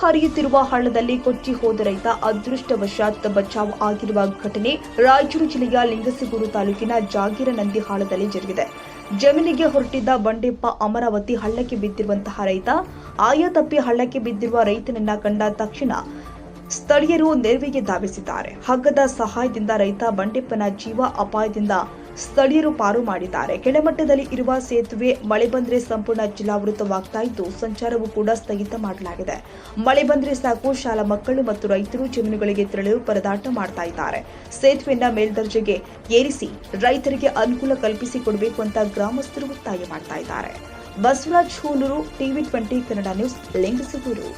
ಹರಿಯುತ್ತಿರುವ ಹಳ್ಳದಲ್ಲಿ ಕೊಚ್ಚಿ ಹೋದ ರೈತ ಅದೃಷ್ಟವಶಾತ್ ಬಚಾವ್ ಆಗಿರುವ ಘಟನೆ ರಾಯಚೂರು ಜಿಲ್ಲೆಯ ಲಿಂಗಸಗೂರು ತಾಲೂಕಿನ ಜಾಗೀರನಂದಿ ಹಾಳದಲ್ಲಿ ಜರುಗಿದೆ. ಜಮೀನಿಗೆ ಹೊರಟಿದ್ದ ಬಂಡೆಪ್ಪ ಅಮರಾವತಿ ಹಳ್ಳಕ್ಕೆ ಬಿದ್ದಿರುವಂತಹ ರೈತ, ಆಯ ತಪ್ಪಿ ಹಳ್ಳಕ್ಕೆ ಬಿದ್ದಿರುವ ರೈತನನ್ನ ಕಂಡ ತಕ್ಷಣ ಸ್ಥಳೀಯರು ನೆರವಿಗೆ ಧಾವಿಸಿದ್ದಾರೆ. ಹಗ್ಗದ ಸಹಾಯದಿಂದ ರೈತ ಬಂಡೆಪ್ಪನ ಜೀವ ಅಪಾಯದಿಂದ ಸ್ಥಳೀಯರು ಪಾರು ಮಾಡಿದ್ದಾರೆ. ಕೆಳಮಟ್ಟದಲ್ಲಿ ಇರುವ ಸೇತುವೆ ಮಳೆ ಬಂದ್ರೆ ಸಂಪೂರ್ಣ ಜಲಾವೃತವಾಗ್ತಾ ಇದ್ದು, ಸಂಚಾರವೂ ಕೂಡ ಸ್ಥಗಿತ ಮಾಡಲಾಗಿದೆ. ಮಳೆ ಬಂದ್ರೆ ಸಾಕು, ಶಾಲಾ ಮಕ್ಕಳು ಮತ್ತು ರೈತರು ಜಮೀನುಗಳಿಗೆ ತೆರಳಲು ಪರದಾಟ ಮಾಡ್ತಾ ಇದ್ದಾರೆ. ಸೇತುವೆಯನ್ನ ಮೇಲ್ದರ್ಜೆಗೆ ಏರಿಸಿ ರೈತರಿಗೆ ಅನುಕೂಲ ಕಲ್ಪಿಸಿಕೊಡಬೇಕು ಅಂತ ಗ್ರಾಮಸ್ಥರು ಒತ್ತಾಯ ಮಾಡ್ತಾ ಇದ್ದಾರೆ. Basavaraj Hunur, TV twenty Kannada news, Lingasugur.